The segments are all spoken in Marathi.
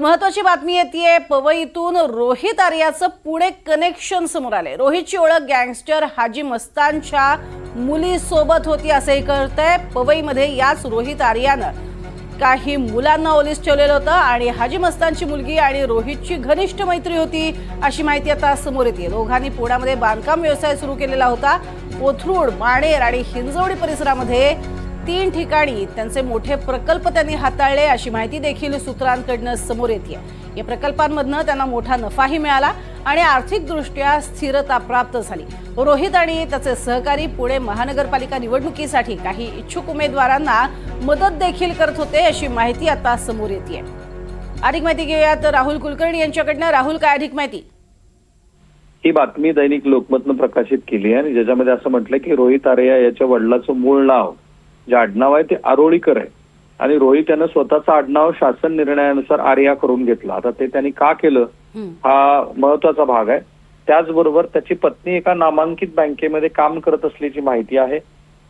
तर महत्वाची बातमी येते पवईतून रोहित आर्याचं पुणे कनेक्शन समोर आले रोहितची ओळख गँगस्टर हाजी मस्तानच्या मुलीसोबत होती असंही कळतंय. पवईमध्ये याच रोहित आर्यानं काही मुलांना ओलीस ठेवलेलं होतं आणि हाजी मस्तानची मुलगी आणि रोहितची घनिष्ठ मैत्री होती अशी माहिती आता समोर येते दोघांनी पुण्यामध्ये बांधकाम व्यवसाय सुरू केलेला होता. कोथरूड माणेर आणि हिंजवडी परिसरामध्ये तीन ठिकाणी त्यांचे मोठे प्रकल्प त्यांनी हाताळले अशी माहिती देखील सूत्रांकडनं समोर येते या प्रकल्पांमधनं त्यांना मोठा नफाही मिळाला आणि आर्थिकदृष्ट्या स्थिरता प्राप्त झाली. रोहित आणि त्याचे सहकारी पुणे महानगरपालिका निवडणुकीसाठी काही इच्छुक उमेदवारांना मदत देखील करत होते अशी माहिती आता समोर येते अधिक माहिती घेऊयात राहुल कुलकर्णी यांच्याकडनं. राहुल काय अधिक माहिती? ही बातमी दैनिक लोकमतनं प्रकाशित केली आहे आणि ज्याच्यामध्ये असं म्हटलंय की रोहित आर्या याच्या वडिलाचं मूळ नाव जे आडनाव आहे ते आरोळीकर आहे. आणि रोहित यानं स्वतःचं आडनाव शासन निर्णयानुसार आर्या करून घेतलं. आता ते त्यांनी का केलं? हं. महत्त्वाचा भाग आहे. त्याचबरोबर त्याची पत्नी एका नामांकित बँकेमध्ये काम करत असल्याची माहिती आहे.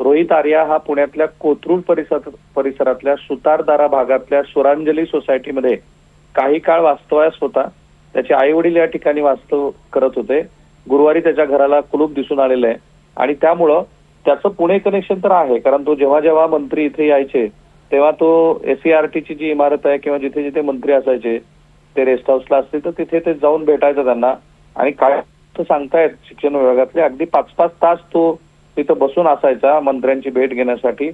रोहित आर्या हा पुण्यातल्या कोथरूड परिसरात परिसरातल्या सुतारदारा भागातल्या सुरांजली सोसायटीमध्ये काही काळ वास्तव्यास होता. त्याचे आई वडील या ठिकाणी वास्तव करत होते. गुरुवारी त्याच्या घराला कुलूप दिसून आलेलं आहे. आणि त्यामुळं त्याचं पुणे कनेक्शन तर आहे कारण तो जेव्हा जेव्हा मंत्री इथे यायचे तेव्हा तो एससीआरटीची जी इमारत आहे किंवा जिथे जिथे मंत्री असायचे ते रेस्ट हाऊसला असते तर तिथे ते जाऊन भेटायचं त्यांना. आणि काय सांगतायत शिक्षण विभागातले अगदी पाच पाच तास तो तिथं बसून असायचा मंत्र्यांची भेट घेण्यासाठी.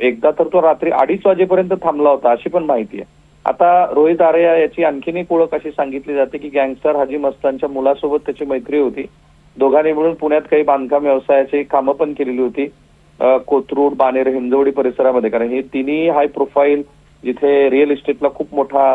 एकदा तर तो रात्री अडीच वाजेपर्यंत थांबला होता अशी पण माहिती आहे. आता रोहित आर्या याची आणखीन एक ओळख अशी सांगितली जाते की गँगस्टर हाजी मस्तानच्या मुलासोबत त्याची मैत्री होती दोघांनी मिळून पुण्यात काही बांधकाम व्यवसायाची कामं पण केलेली होती. कोथरूड बाणेर हिंजवडी परिसरामध्ये. कारण हे तिन्ही हाय प्रोफाईल जिथे रिअल इस्टेटला खूप मोठा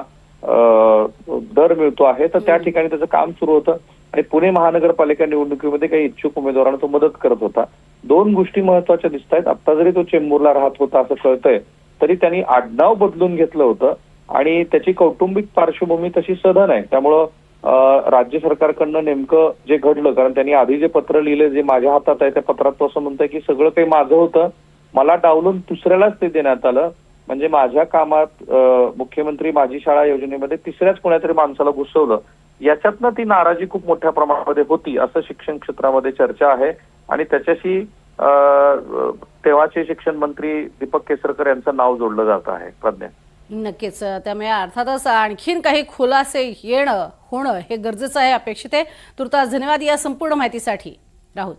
दर मिळतो आहे तर त्या ठिकाणी त्याचं काम सुरू होतं. आणि पुणे महानगरपालिका निवडणुकीमध्ये काही इच्छुक उमेदवारांना तो मदत करत होता. दोन गोष्टी महत्त्वाच्या दिसत आहेत. आता जरी तो चेंबूरला राहत होता असं कळतंय तरी त्यांनी आडनाव बदलून घेतलं होतं. आणि त्याची कौटुंबिक पार्श्वभूमी तशी सधन आहे. त्यामुळं राज्य सरकारकडनं नेमकं जे घडलं कारण त्यांनी आधी जे पत्र लिहिले जे माझ्या हातात आहे त्या पत्रात तो असं म्हणतंय की सगळं काही माझं होतं. मला डावलून दुसऱ्यालाच ते देण्यात आलं. म्हणजे माझ्या कामात मुख्यमंत्री माझी शाळा योजनेमध्ये तिसऱ्याच कोणातरी माणसाला घुसवलं. याच्यातनं ती नाराजी खूप मोठ्या प्रमाणामध्ये होती असं शिक्षण क्षेत्रामध्ये चर्चा आहे. आणि त्याच्याशी तेव्हाचे शिक्षण मंत्री दीपक केसरकर यांचं नाव जोडलं जात आहे प्रज्ञा. नक्कीच. त्यामुळे अर्थातच आणखीन काही खुलासे येणं होणं हे गरजेचं आहे अपेक्षित आहे. तुर्तास धन्यवाद या संपूर्ण माहितीसाठी. राहुल.